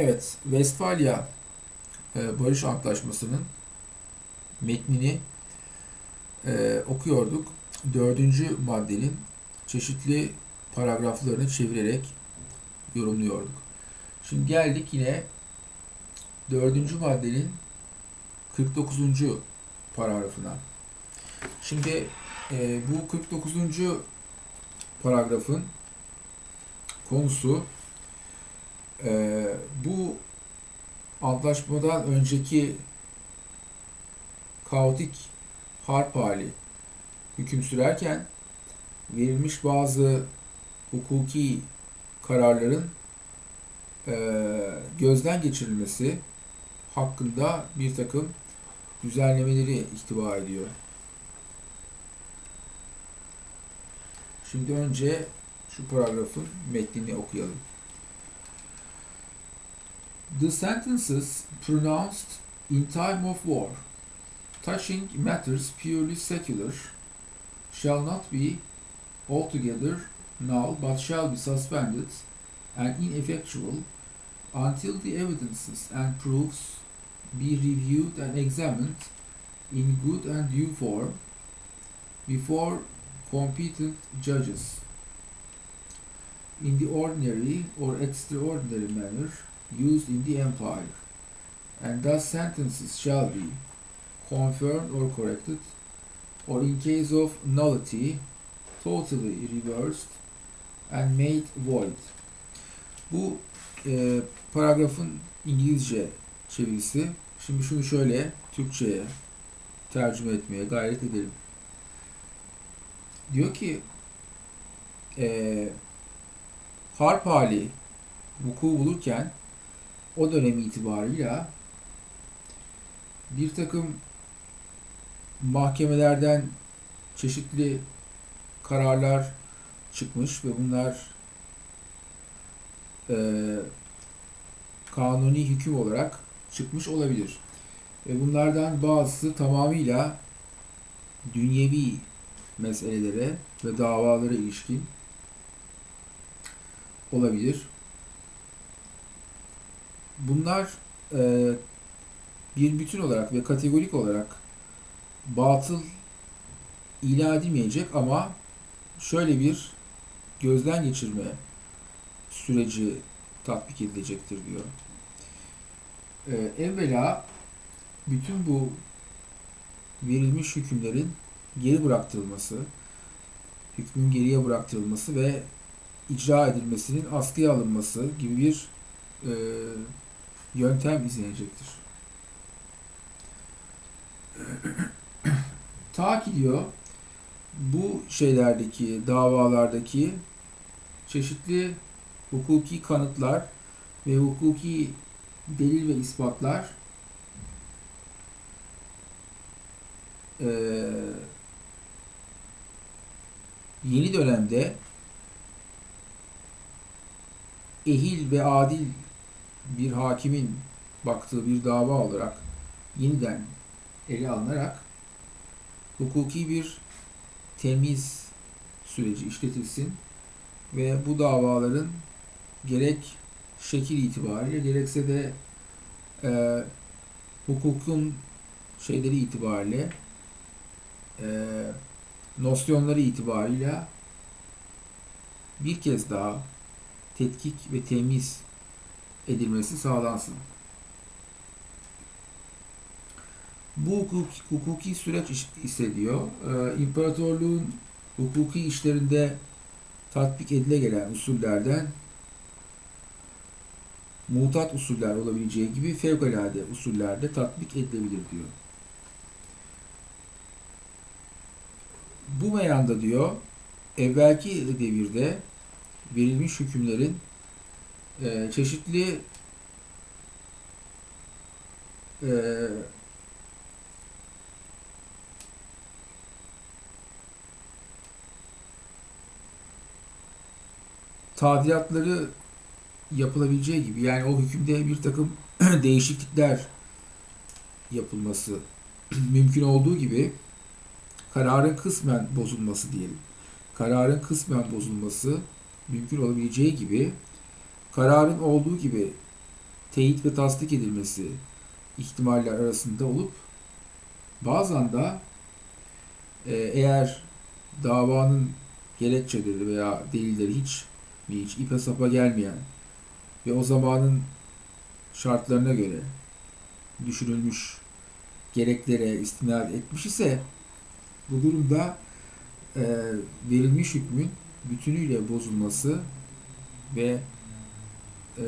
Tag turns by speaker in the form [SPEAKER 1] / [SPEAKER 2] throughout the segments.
[SPEAKER 1] Evet, Westfalia e, Barış Antlaşması'nın metnini e, okuyorduk. Dördüncü maddenin çeşitli paragraflarını çevirerek yorumluyorduk. Şimdi geldik yine dördüncü maddenin 49. paragrafına. Şimdi e, bu 49. paragrafın konusu e, bu antlaşmadan önceki kaotik harp hali hüküm sürerken verilmiş bazı hukuki kararların e, gözden geçirilmesi hakkında bir takım düzenlemeleri ihtiva ediyor. Şimdi önce şu paragrafın metnini okuyalım. The sentences pronounced in time of war, touching matters purely secular, shall not be altogether null but shall be suspended and ineffectual until the evidences and proofs be reviewed and examined in good and due form before competent judges. İn the ordinary or extraordinary manner used in the empire, and thus sentences shall be confirmed or corrected, or in case of nullity, totally reversed and made void. Bu e, paragrafın İngilizce çevirisi. Şimdi şunu şöyle Türkçe'ye tercüme etmeye gayret edelim. Diyor ki e, harp hali vuku bulurken o dönem itibarıyla bir takım mahkemelerden çeşitli kararlar çıkmış ve bunlar e, kanuni hüküm olarak çıkmış olabilir. Ve bunlardan bazısı tamamıyla dünyevi meselelere ve davalara ilişkin olabilir. Bunlar e, bir bütün olarak ve kategorik olarak batıl ilan edilmeyecek ama şöyle bir gözden geçirme süreci tatbik edilecektir diyor. Ee, evvela bütün bu verilmiş hükümlerin geri bıraktırılması, hükmün geriye bıraktırılması ve icra edilmesinin askıya alınması gibi bir e, yöntem izlenecektir. Ta ki diyor bu şeylerdeki davalardaki çeşitli hukuki kanıtlar ve hukuki delil ve ispatlar e, yeni dönemde ehil ve adil bir hakimin baktığı bir dava olarak yeniden ele alınarak hukuki bir temiz süreci işletilsin ve bu davaların gerek şekil itibariyle gerekse de e, hukukun şeyleri itibariyle e, nosyonları itibariyle bir kez daha tetkik ve temiz edilmesi sağlansın. Bu hukuki, hukuki süreç ise diyor, e, imparatorluğun hukuki işlerinde tatbik edile gelen usullerden mutat usuller olabileceği gibi fevkalade usullerde tatbik edilebilir diyor. Bu meyanda diyor, evvelki devirde verilmiş hükümlerin e, çeşitli e, tadilatları yapılabileceği gibi yani o hükümde bir takım değişiklikler yapılması mümkün olduğu gibi kararın kısmen bozulması diyelim. Kararın kısmen bozulması mümkün olabileceği gibi kararın olduğu gibi teyit ve tasdik edilmesi ihtimaller arasında olup bazen de e, eğer davanın gerekçeleri veya delilleri hiç hiç ipe sapa gelmeyen ve o zamanın şartlarına göre düşünülmüş gereklere istinad etmiş ise bu durumda e, verilmiş hükmün bütünüyle bozulması ve e,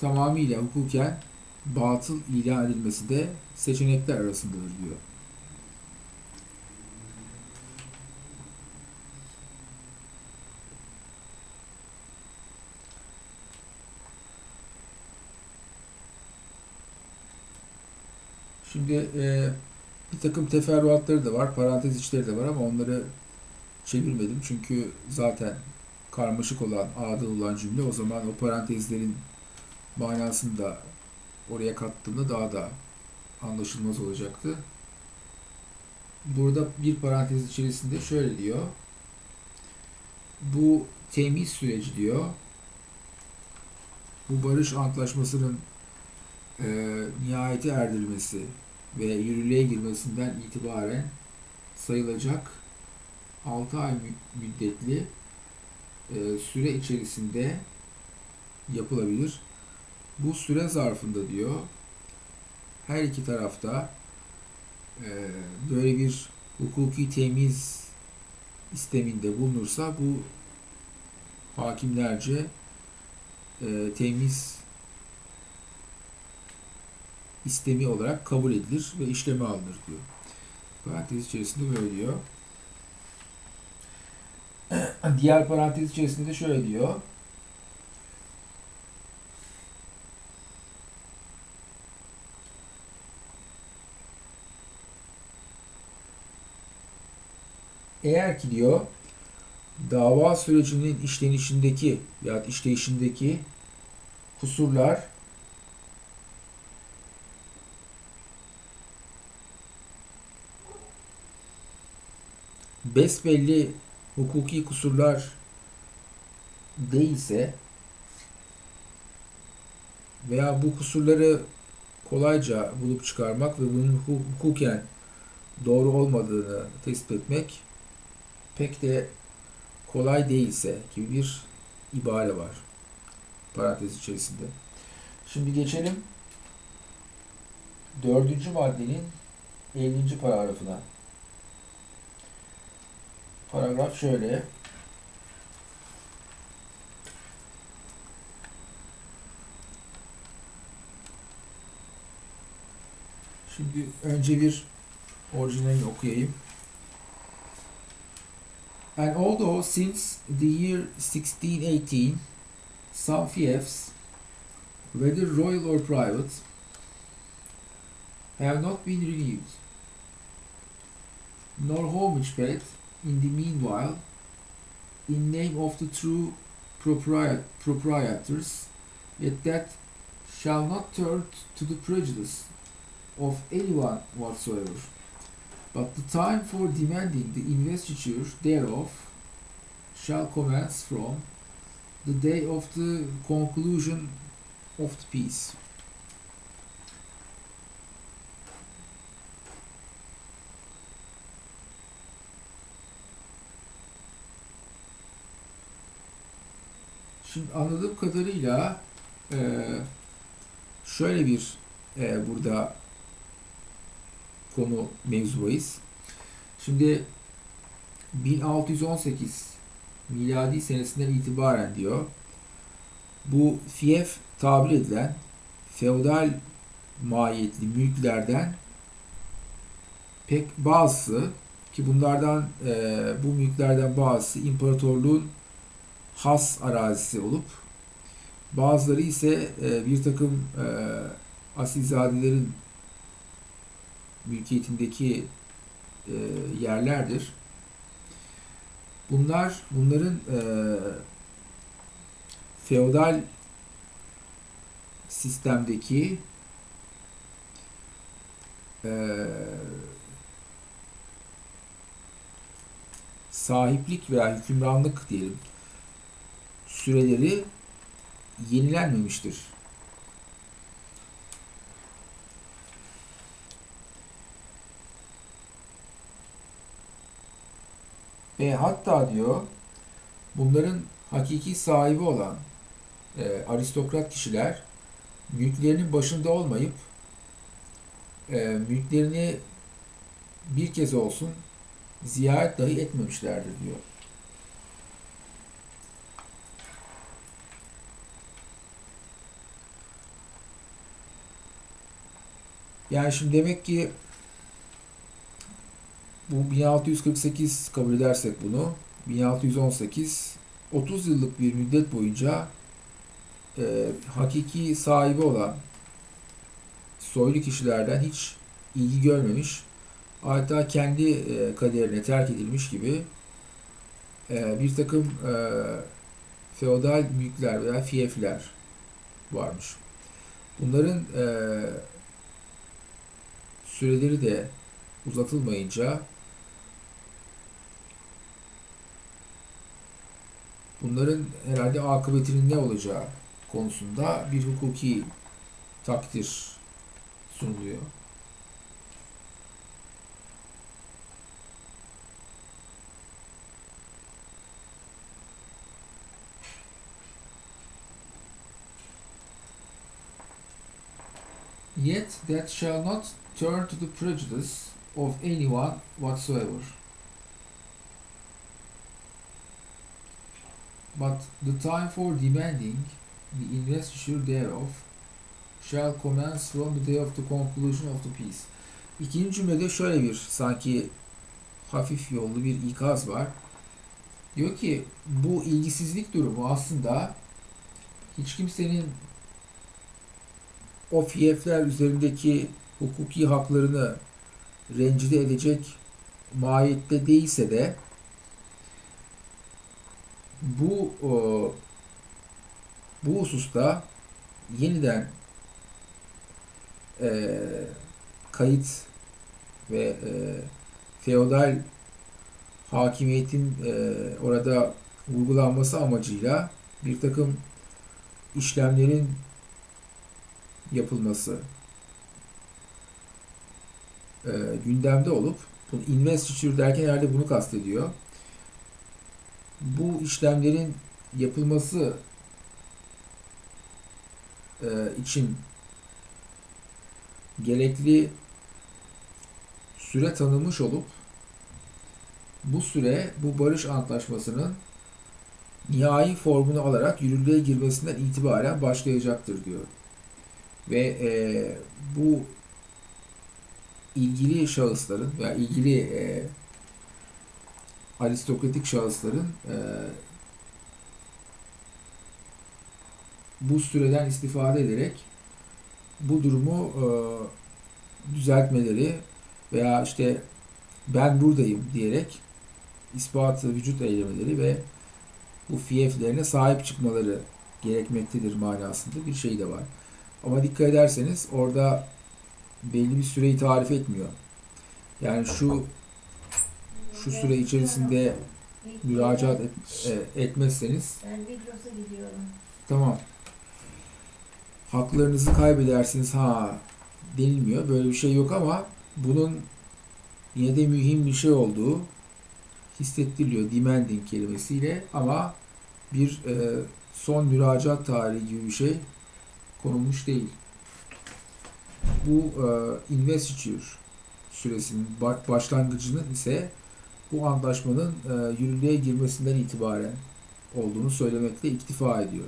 [SPEAKER 1] tamamıyla hukuken batıl ilan edilmesi de seçenekler arasındadır diyor. Şimdi e, bir takım teferruatları da var, parantez içleri de var ama onları çevirmedim çünkü zaten karmaşık olan, adil olan cümle o zaman o parantezlerin manasını da oraya kattığımda daha da anlaşılmaz olacaktı. Burada bir parantez içerisinde şöyle diyor. Bu temiz süreci diyor. Bu barış antlaşmasının e, nihayete erdirilmesi ve yürürlüğe girmesinden itibaren sayılacak 6 ay mü- müddetli e, süre içerisinde yapılabilir. Bu süre zarfında diyor her iki tarafta e, böyle bir hukuki temiz isteminde bulunursa bu hakimlerce e, temiz istemi olarak kabul edilir ve işleme alınır diyor. Parantez içerisinde böyle diyor. Diğer parantez içerisinde şöyle diyor. Eğer ki diyor dava sürecinin işlenişindeki ya işleyişindeki kusurlar besbelli hukuki kusurlar değilse veya bu kusurları kolayca bulup çıkarmak ve bunun hu- hukuken doğru olmadığını tespit etmek pek de kolay değilse gibi bir ibare var parantez içerisinde. Şimdi geçelim dördüncü maddenin 50. paragrafına. Paragraf şöyle. Şimdi önce bir orijinalini okuyayım. And although since the year 1618 some fiefs, whether royal or private, have not been renewed, nor homage paid in the meanwhile, in name of the true propriet- proprietors, yet that shall not turn to the prejudice of anyone whatsoever. But the time for demanding the investiture thereof shall commence from the day of the conclusion of the peace. Şimdi anladığım kadarıyla eee, şöyle bir eee, burada konu mevzu bahis. Şimdi 1618 miladi senesinden itibaren diyor bu fief tabir edilen feodal mahiyetli mülklerden pek bazısı ki bunlardan eee, bu mülklerden bazısı imparatorluğun has arazisi olup bazıları ise eee, bir takım eee asilzadelerin mülkiyetindeki e, yerlerdir. Bunlar bunların e, feodal sistemdeki e, sahiplik veya hükümranlık diyelim süreleri yenilenmemiştir. Ve hatta diyor bunların hakiki sahibi olan e, aristokrat kişiler mülklerinin başında olmayıp e, mülklerini bir kez olsun ziyaret dahi etmemişlerdir diyor. Yani şimdi demek ki bu 1648 kabul edersek bunu 1618 30 yıllık bir müddet boyunca e, hakiki sahibi olan soylu kişilerden hiç ilgi görmemiş hatta kendi e, kaderine terk edilmiş gibi e, bir takım e, feodal mülkler veya fiefler varmış. Bunların e, süreleri de uzatılmayınca bunların herhalde akıbetinin ne olacağı konusunda bir hukuki takdir sunuluyor. Yet that shall not turn to the prejudice of anyone whatsoever. But the time for demanding the investiture thereof shall commence from the day of the conclusion of the peace. İkinci cümlede şöyle bir sanki hafif yollu bir ikaz var. Diyor ki bu ilgisizlik durumu aslında hiç kimsenin o fiyefler üzerindeki hukuki haklarını rencide edecek mahiyette değilse de bu o, bu hususta yeniden e, kayıt ve e, feodal hakimiyetin e, orada vurgulanması amacıyla bir takım işlemlerin yapılması e, gündemde olup bunu investiture derken herhalde bunu kastediyor. Bu işlemlerin yapılması e, için gerekli süre tanımış olup bu süre bu barış antlaşmasının nihai formunu alarak yürürlüğe girmesinden itibaren başlayacaktır diyor. Ve e, bu ilgili şahısların veya ilgili e, aristokratik şahısların e, bu süreden istifade ederek bu durumu e, düzeltmeleri veya işte ben buradayım diyerek ispatı vücut eylemeleri ve bu fiyeflerine sahip çıkmaları gerekmektedir manasında bir şey de var. Ama dikkat ederseniz orada belli bir süreyi tarif etmiyor. Yani şu şu süre içerisinde müracaat et, e, etmezseniz tamam. Haklarınızı kaybedersiniz. Ha denilmiyor. Böyle bir şey yok ama bunun yine de mühim bir şey olduğu hissettiriliyor. Demanding kelimesiyle ama bir e, son müracaat tarihi gibi bir şey konulmuş değil. Bu e, investiture süresinin ba- başlangıcının ise bu antlaşmanın e, yürürlüğe girmesinden itibaren olduğunu söylemekle iktifa ediyor.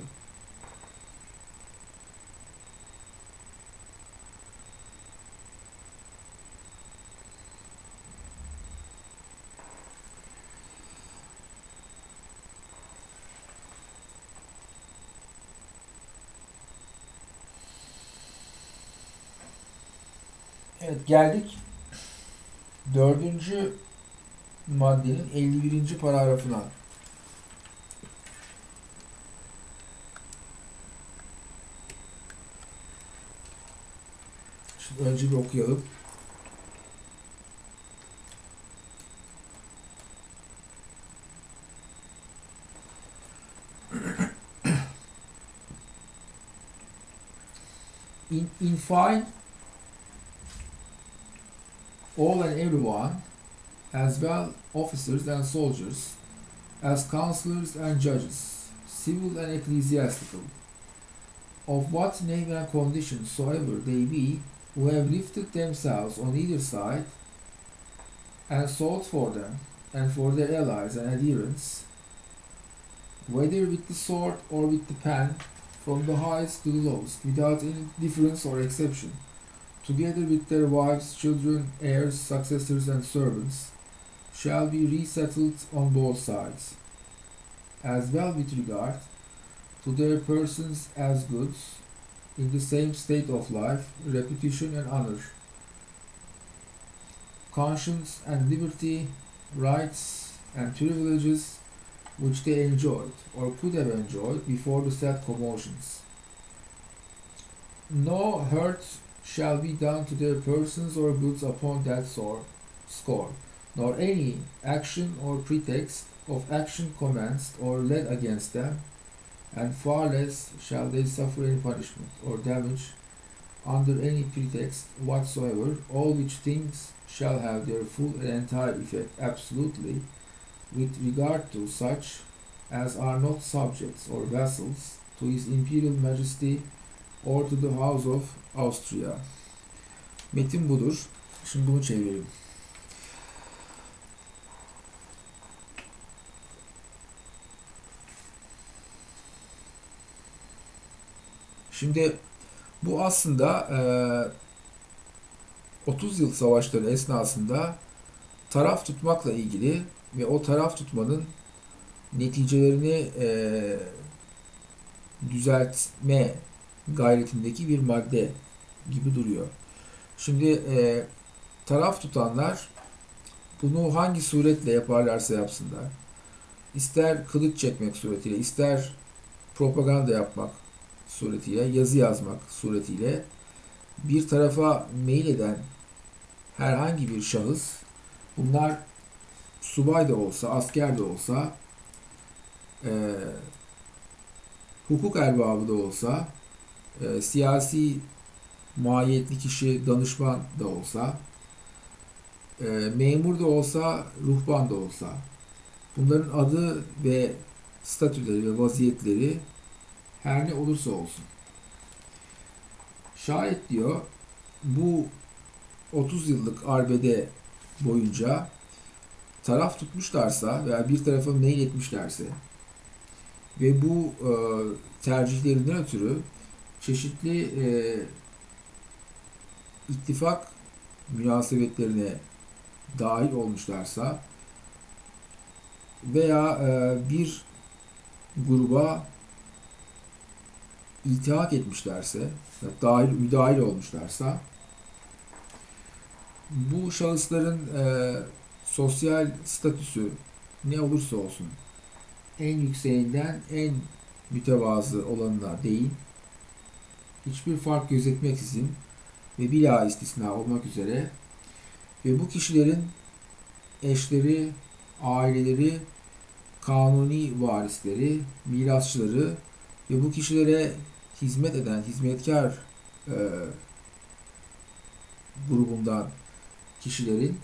[SPEAKER 1] Evet geldik dördüncü maddenin 51. paragrafına. Şimdi önce bir okuyalım. In, in fine, all and everyone as well officers and soldiers, as counselors and judges, civil and ecclesiastical, of what name and condition soever they be, who have lifted themselves on either side, and sought for them, and for their allies and adherents, whether with the sword or with the pen, from the highest to the lowest, without any difference or exception, together with their wives, children, heirs, successors, and servants, shall be resettled on both sides, as well with regard to their persons as goods, in the same state of life, reputation, and honor, conscience and liberty, rights and privileges which they enjoyed or could have enjoyed before the said commotions. No hurt shall be done to their persons or goods upon that score, nor any action or pretext of action commenced or led against them, and far less shall they suffer any punishment or damage under any pretext whatsoever, all which things shall have their full and entire effect absolutely with regard to such as are not subjects or vassals to his imperial majesty or to the house of Austria. Metin budur. Şimdi bunu çevirelim. Şimdi bu aslında e, 30 yıl savaşları esnasında taraf tutmakla ilgili ve o taraf tutmanın neticelerini e, düzeltme gayretindeki bir madde gibi duruyor. Şimdi e, taraf tutanlar bunu hangi suretle yaparlarsa yapsınlar, ister kılıç çekmek suretiyle, ister propaganda yapmak suretiyle, yazı yazmak suretiyle bir tarafa meyil eden herhangi bir şahıs bunlar subay da olsa, asker de olsa e, hukuk erbabı da olsa e, siyasi mahiyetli kişi danışman da olsa e, memur da olsa ruhban da olsa bunların adı ve statüleri ve vaziyetleri her ne olursa olsun. Şayet diyor bu 30 yıllık arbede boyunca taraf tutmuşlarsa veya bir tarafa meyil etmişlerse ve bu e, tercihlerinden ötürü çeşitli e, ittifak münasebetlerine dahil olmuşlarsa veya e, bir gruba iltihak etmişlerse, dahil, müdahil olmuşlarsa bu şahısların e, sosyal statüsü ne olursa olsun en yükseğinden en mütevazı olanına değil, hiçbir fark gözetmeksizin ve bila istisna olmak üzere ve bu kişilerin eşleri, aileleri, kanuni varisleri, mirasçıları ve bu kişilere hizmet eden hizmetkar e, grubundan kişilerin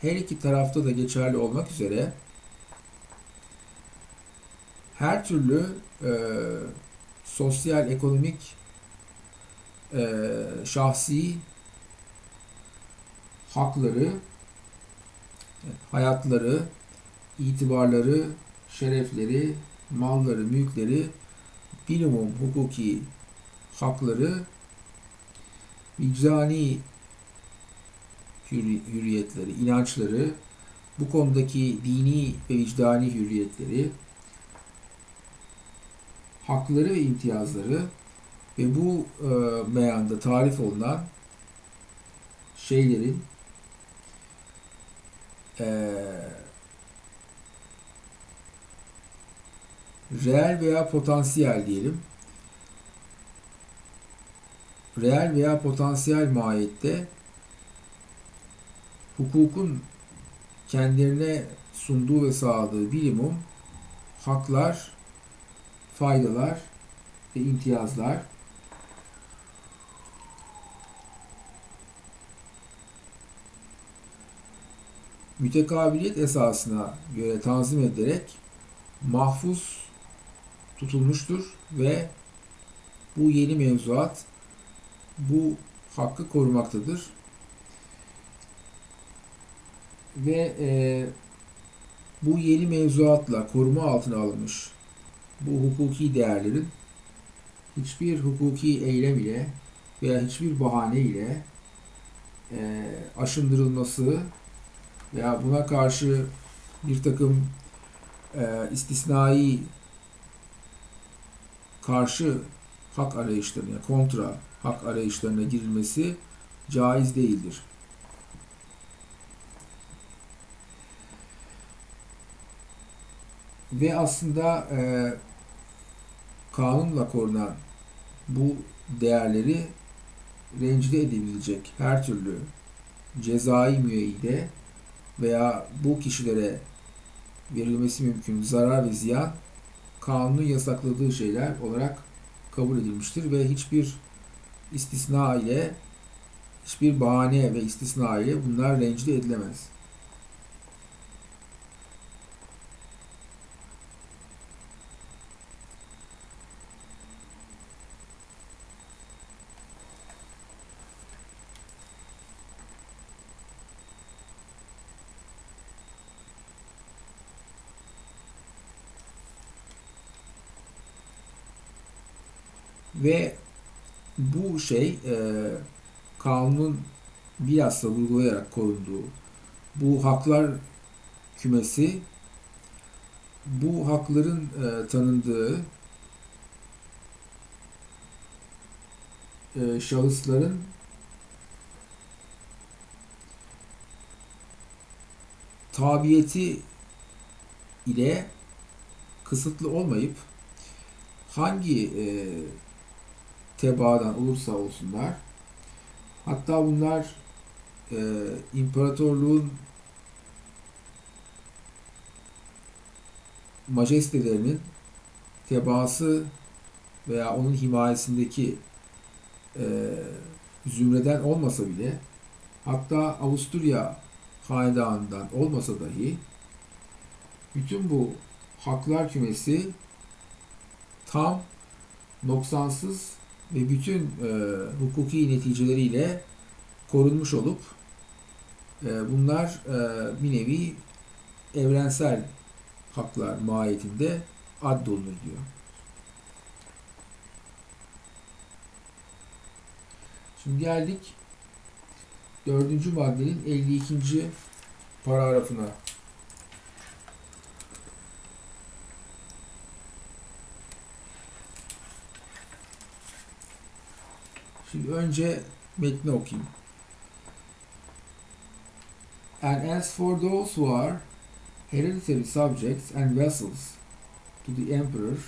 [SPEAKER 1] her iki tarafta da geçerli olmak üzere her türlü e, sosyal, ekonomik, e, şahsi hakları, hayatları, itibarları, şerefleri, malları, mülkleri, minimum hukuki hakları, vicdani hürriyetleri, inançları, bu konudaki dini ve vicdani hürriyetleri, hakları ve imtiyazları ve bu e, meyanda tarif olunan şeylerin e, reel veya potansiyel diyelim reel veya potansiyel mahiyette hukukun kendilerine sunduğu ve sağladığı bilimum haklar, faydalar ve imtiyazlar mütekabiliyet esasına göre tanzim edilerek mahfuz tutulmuştur ve bu yeni mevzuat bu hakkı korumaktadır. Ve e, bu yeni mevzuatla koruma altına alınmış bu hukuki değerlerin hiçbir hukuki eylem ile veya hiçbir bahane ile e, aşındırılması veya buna karşı bir takım e, istisnai karşı hak arayışlarına, kontra hak arayışlarına girilmesi caiz değildir. Ve aslında e, kanunla korunan bu değerleri rencide edebilecek her türlü cezai müeyyide veya bu kişilere verilmesi mümkün zarar ve ziyan kanunun yasakladığı şeyler olarak kabul edilmiştir ve hiçbir istisna ile hiçbir bahane ve istisna ile bunlar rencide edilemez. Ve bu şey e, kanunun bilhassa vurgulayarak korunduğu bu haklar kümesi bu hakların e, tanındığı e, şahısların tabiyeti ile kısıtlı olmayıp hangi e, tebaadan olursa olsunlar. Hatta bunlar e, imparatorluğun majestelerinin tebaası veya onun himayesindeki e, zümreden olmasa bile hatta Avusturya hanedanından olmasa dahi bütün bu haklar kümesi tam noksansız ve bütün e, hukuki neticeleriyle korunmuş olup e, bunlar e, bir nevi evrensel haklar mahiyetinde addolunur diyor. Şimdi geldik dördüncü maddenin 52. paragrafına. Şimdi önce metni okuyayım. And as for those who are hereditary subjects and vassals to the emperor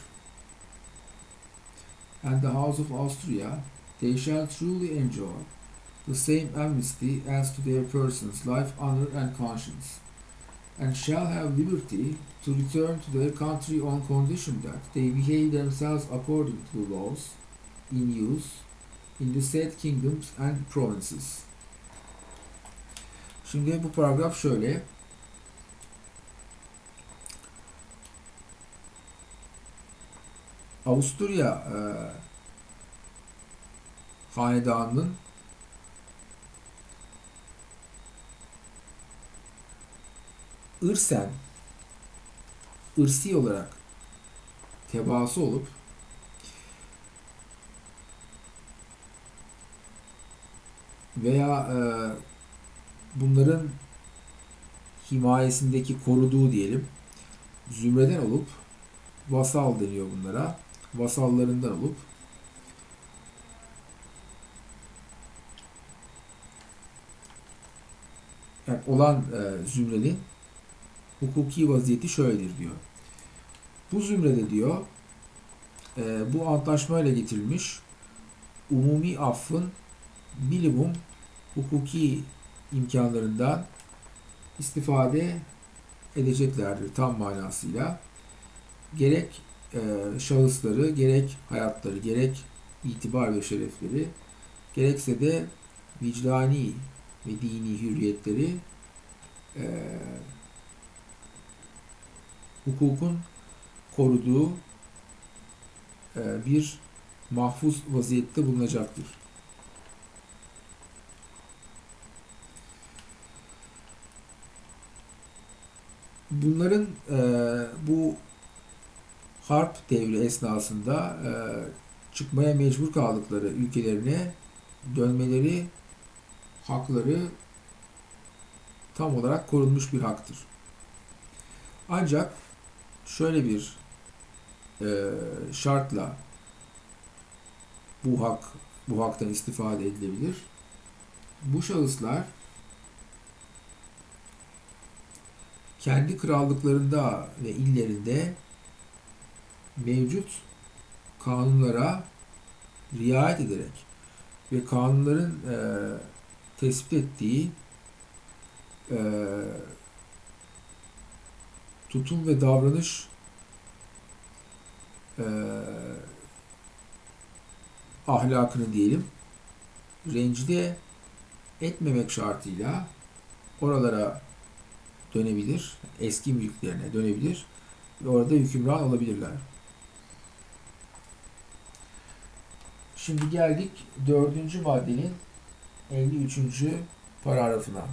[SPEAKER 1] and the house of Austria, they shall truly enjoy the same amnesty as to their persons, life, honor, and conscience, and shall have liberty to return to their country on condition that they behave themselves according to the laws in use in the said kingdoms and provinces. Şimdi bu paragraf şöyle. Avusturya e, hanedanının ırsen ırsi olarak tebaası olup veya e, bunların himayesindeki koruduğu diyelim zümreden olup vasal deniyor bunlara. Vasallarından olup yani olan e, zümrenin hukuki vaziyeti şöyledir diyor. Bu zümrede diyor e, bu antlaşmayla getirilmiş umumi affın bilimum hukuki imkanlarından istifade edeceklerdir tam manasıyla. Gerek e, şahısları, gerek hayatları, gerek itibar ve şerefleri, gerekse de vicdani ve dini hürriyetleri e, hukukun koruduğu e, bir mahfuz vaziyette bulunacaktır. Bunların e, bu harp devri esnasında e, çıkmaya mecbur kaldıkları ülkelerine dönmeleri hakları tam olarak korunmuş bir haktır. Ancak şöyle bir e, şartla bu hak bu haktan istifade edilebilir. Bu şahıslar kendi krallıklarında ve illerinde mevcut kanunlara riayet ederek ve kanunların e, tespit ettiği e, tutum ve davranış e, ahlakını diyelim rencide etmemek şartıyla oralara dönebilir, eski mülklerine dönebilir ve orada hükümran olabilirler. Şimdi geldik dördüncü maddenin 53. paragrafına.